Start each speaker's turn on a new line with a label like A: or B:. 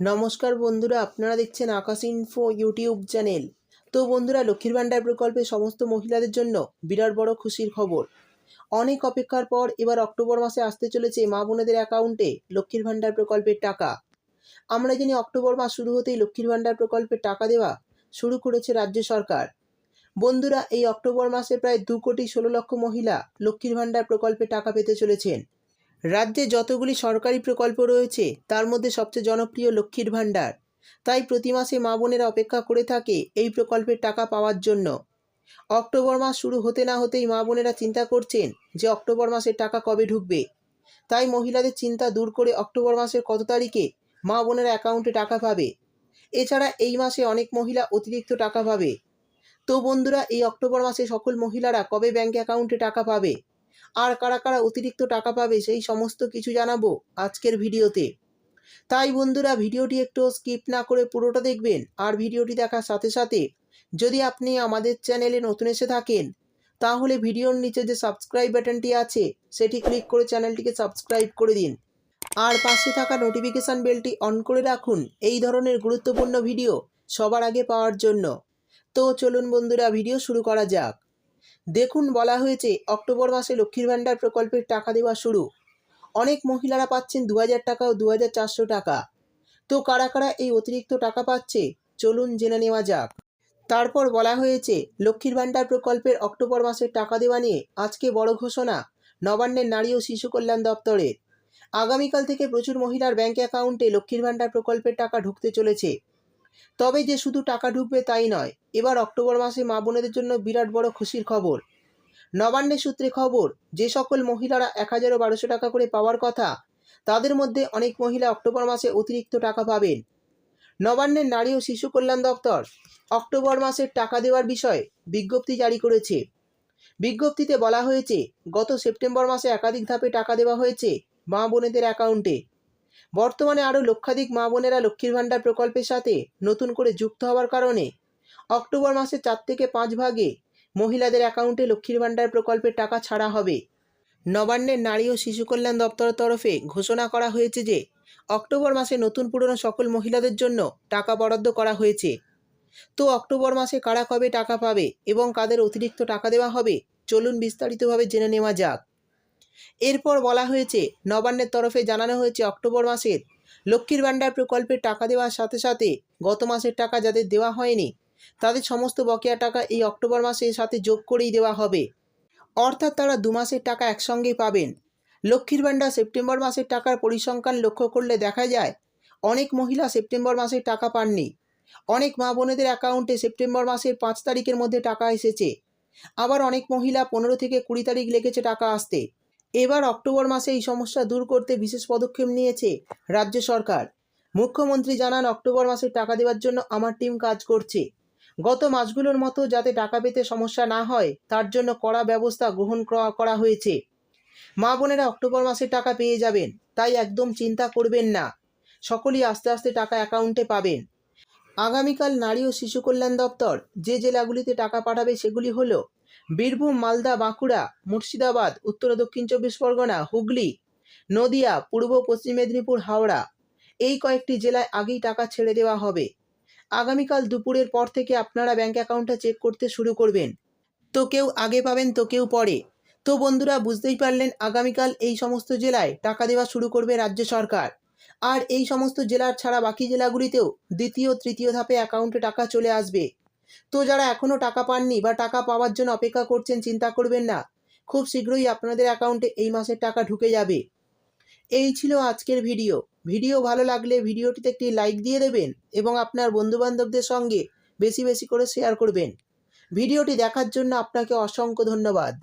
A: নমস্কার বন্ধুরা, আপনারা দেখছেন আকাশ ইনফো ইউটিউব চ্যানেল তো বন্ধুরা, লক্ষ্মীর ভাণ্ডার প্রকল্পে সমস্ত মহিলাদের জন্য বিরাট বড় খুশির খবর। অনেক অপেক্ষার পর এবার অক্টোবর মাসে আসতে চলেছে মা বোনেদের অ্যাকাউন্টে লক্ষ্মীর ভাণ্ডার প্রকল্পের টাকা। আমরা জানি অক্টোবর মাস শুরু হতেই লক্ষ্মীর ভাণ্ডার প্রকল্পের টাকা দেওয়া শুরু করেছে রাজ্য সরকার। বন্ধুরা, এই অক্টোবর মাসে প্রায় দু কোটি ষোলো লক্ষ মহিলা লক্ষ্মীর ভাণ্ডার প্রকল্পে টাকা পেতে চলেছেন। রাজ্যে যতগুলি সরকারি প্রকল্প রয়েছে, তার মধ্যে সবচেয়ে জনপ্রিয় লক্ষ্মীর ভাণ্ডার। তাই প্রতি মাসে মা বোনেরা অপেক্ষা করে থাকে এই প্রকল্পের টাকা পাওয়ার জন্য। অক্টোবর মাস শুরু হতে না হতেই মা বোনেরা চিন্তা করছেন যে অক্টোবর মাসের টাকা কবে ঢুকবে। তাই মহিলাদের চিন্তা দূর করে অক্টোবর মাসের কত তারিখে মা বোনেরা অ্যাকাউন্টে টাকা পাবে। এছাড়া এই মাসে অনেক মহিলা অতিরিক্ত টাকা পাবে। তো বন্ধুরা, এই অক্টোবর মাসে সকল মহিলারা কবে ব্যাঙ্ক অ্যাকাউন্টে টাকা পাবে? আর কারা কারা অতিরিক্ত টাকা পাবে সেই সমস্ত কিছু জানাব আজকের ভিডিওতে। তাই বন্ধুরা, ভিডিওটি একটু স্কিপ না করে পুরোটা দেখবেন আর ভিডিওটি দেখার সাথে সাথে যদি আপনি আমাদের চ্যানেলে নতুন এসে থাকেন, তাহলে ভিডিওর নিচে যে সাবস্ক্রাইব বাটনটি আছে, সেটি ক্লিক করে চ্যানেলটিকে সাবস্ক্রাইব করে দিন। আর পাশে থাকা নোটিফিকেশান বেলটি অন করে রাখুন, এই ধরনের গুরুত্বপূর্ণ ভিডিও সবার আগে পাওয়ার জন্য। তো চলুন বন্ধুরা, ভিডিও শুরু করা যাক। দেখুন বলা হয়েছে অক্টোবর মাসে লক্ষ্মীর ভাণ্ডার প্রকল্পের টাকা দেওয়া শুরু। অনেক মহিলারা পাচ্ছেন দু হাজার টাকা ও দু চারশো টাকা। তো কারা কারা এই অতিরিক্ত টাকা পাচ্ছে? চলুন জেনে নেওয়া যাক। তারপর বলা হয়েছে, লক্ষ্মীর ভাণ্ডার প্রকল্পের অক্টোবর মাসের টাকা দেওয়া নিয়ে আজকে বড় ঘোষণা নবান্নের নারী ও শিশু কল্যাণ দপ্তরের। আগামীকাল থেকে প্রচুর মহিলার ব্যাঙ্ক অ্যাকাউন্টে লক্ষ্মীর ভাণ্ডার প্রকল্পের টাকা ঢুকতে চলেছে। তবে যে শুধু টাকা ঢুকবে তাই নয়, এবার অক্টোবর মাসে মা বোনেদের জন্য বিরাট বড় খুশির খবর। নবান্নের সূত্রে খবর, যে সকল মহিলারা এক হাজার ও বারোশো টাকা করে পাওয়ার কথা, তাদের মধ্যে অনেক মহিলা অক্টোবর মাসে অতিরিক্ত টাকা পাবেন। নবান্নের নারী ও শিশু কল্যাণ দপ্তর অক্টোবর মাসের টাকা দেওয়ার বিষয়ে বিজ্ঞপ্তি জারি করেছে। বিজ্ঞপ্তিতে বলা হয়েছে, গত সেপ্টেম্বর মাসে একাধিক ধাপে টাকা দেওয়া হয়েছে মা বোনেদের অ্যাকাউন্টে। বর্তমানে আরও লক্ষাধিক মা বোনেরা লক্ষ্মীর ভাণ্ডার প্রকল্পের সাথে নতুন করে যুক্ত হওয়ার কারণে অক্টোবর মাসে চার থেকে পাঁচ ভাগে মহিলাদের অ্যাকাউন্টে লক্ষ্মীর ভাণ্ডার প্রকল্পের টাকা ছাড়া হবে। নবান্নের নারী ও শিশু কল্যাণ দপ্তরের তরফে ঘোষণা করা হয়েছে যে, অক্টোবর মাসে নতুন পুরনো সকল মহিলাদের জন্য টাকা বরাদ্দ করা হয়েছে। তো অক্টোবর মাসে কারা কবে টাকা পাবে এবং কাদের অতিরিক্ত টাকা দেওয়া হবে, চলুন বিস্তারিতভাবে জেনে নেওয়া যাক। এরপর বলা হয়েছে, নবান্নের তরফে জানানো হয়েছে অক্টোবর মাসের লক্ষ্মীর ভাণ্ডার প্রকল্পের টাকা দেওয়ার সাথে সাথে গত মাসের টাকা যাদের দেওয়া হয়নি, তাদের সমস্ত বকেয়া টাকা এই অক্টোবর মাসের সাথে যোগ করেই দেওয়া হবে। অর্থাৎ তারা দু মাসের টাকা একসঙ্গেই পাবেন। লক্ষ্মীর ভাণ্ডার সেপ্টেম্বর মাসের টাকার পরিসংখ্যান লক্ষ্য করলে দেখা যায়, অনেক মহিলা সেপ্টেম্বর মাসের টাকা পাননি। অনেক মা বোনেদের অ্যাকাউন্টে সেপ্টেম্বর মাসের পাঁচ তারিখের মধ্যে টাকা এসেছে। আবার অনেক মহিলা পনেরো থেকে কুড়ি তারিখ লেগেছে টাকা আসতে। এবার অক্টোবর মাসে এই সমস্যা দূর করতে বিশেষ পদক্ষেপ নিয়েছে রাজ্য সরকার। মুখ্যমন্ত্রী জানান, অক্টোবর মাসে টাকা দেওয়ার জন্য আমার টিম কাজ করছে। গত মাসগুলোর মতো যাতে টাকা পেতে সমস্যা না হয়, তার জন্য কড়া ব্যবস্থা গ্রহণ করা- হয়েছে। মা বোনেরা অক্টোবর মাসে টাকা পেয়ে যাবেন, তাই একদম চিন্তা করবেন না। সকলেই আস্তে আস্তে টাকা অ্যাকাউন্টে পাবেন। আগামীকাল নারী ও শিশু কল্যাণ দপ্তর যে জেলাগুলিতে টাকা পাঠাবে সেগুলি হলো বীরভূম, মালদা, বাঁকুড়া, মুর্শিদাবাদ, উত্তর দক্ষিণ চব্বিশ পরগনা, হুগলি, নদিয়া, পূর্ব পশ্চিম মেদিনীপুর, হাওড়া। এই কয়েকটি জেলায় আগেই টাকা ছেড়ে দেওয়া হবে। আগামীকাল দুপুরের পর থেকে আপনারা ব্যাঙ্ক অ্যাকাউন্টটা চেক করতে শুরু করবেন। তো কেউ আগে পাবেন, তো কেউ পরে। তো বন্ধুরা, বুঝতেই পারলেন, আগামীকাল এই সমস্ত জেলায় টাকা দেওয়া শুরু করবে রাজ্য সরকার। আর এই সমস্ত জেলার ছাড়া বাকি জেলাগুলিতেও দ্বিতীয়, তৃতীয় ধাপে অ্যাকাউন্টে টাকা চলে আসবে। তো যারা এখনও টাকা পাননি বা টাকা পাওয়ার জন্য অপেক্ষা করছেন, চিন্তা করবেন না। খুব শীঘ্রই আপনাদের অ্যাকাউন্টে এই মাসের টাকা ঢুকে যাবে। এই ছিল আজকের ভিডিও ভিডিও ভালো লাগলে ভিডিওটিতে একটি লাইক দিয়ে দেবেন এবং আপনার বন্ধুবান্ধবদের সঙ্গে বেশি বেশি করে শেয়ার করবেন। ভিডিওটি দেখার জন্য আপনাকে অসংখ্য ধন্যবাদ।